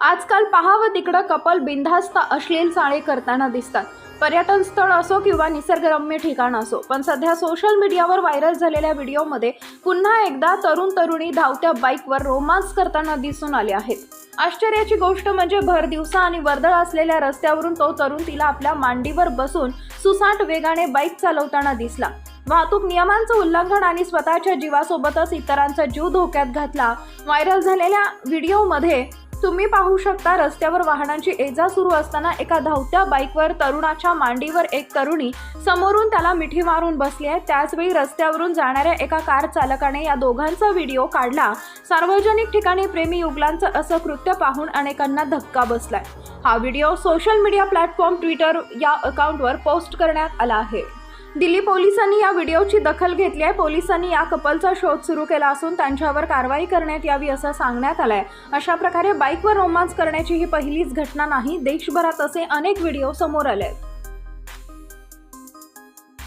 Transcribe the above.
आजकाल पहावं तिकडं कपल बिनधास्त अश्लील चाळे करताना दिसतात. पर्यटन स्थळ असो किंवा निसर्गरम्य ठिकाण असो पण सध्या सोशल मीडियावर व्हायरल झालेल्या व्हिडिओमध्ये पुन्हा एकदा तरुण तरुणी धावत्या बाईकवर रोमांस करताना दिसून आले आहेत. आश्चर्याची गोष्ट म्हणजे भर दिवसा आणि वर्दळ असलेल्या रस्त्यावरून तो तरुण तिला आपल्या मांडीवर बसून सुसाट वेगाने बाईक चालवताना दिसला. वाहतूक नियमांचं उल्लंघन आणि स्वतःच्या जीवासोबतच इतरांचा जीव धोक्यात घातला. व्हायरल झालेल्या व्हिडिओमध्ये तुम्ही पाहू शकता रस्त्यावर वाहनांची एजा सुरू असताना एका धावत्या बाईकवर तरुणाच्या मांडीवर एक तरुणी समोरून त्याला मिठी मारून बसली आहे. त्याचवेळी रस्त्यावरून जाणाऱ्या एका कार चालकाने या दोघांचा व्हिडिओ काढला. सार्वजनिक ठिकाणी प्रेमी युगलांचं असं कृत्य पाहून अनेकांना धक्का बसलाय. हा video social media platform Twitter या अकाउंटवर पोस्ट करण्यात आला आहे. दिल्ली पोलिसांनी या व्हिडिओची दखल घेतली आहे. पोलिसांनी या कपलचा शोध सुरू केला असून त्यांच्यावर कारवाई करण्यात यावी असं सांगण्यात आलं आहे अशा प्रकारे बाईकवर रोमांस करण्याची ही पहिलीच घटना नाही. देशभरात असे अनेक व्हिडिओ समोर आले आहेत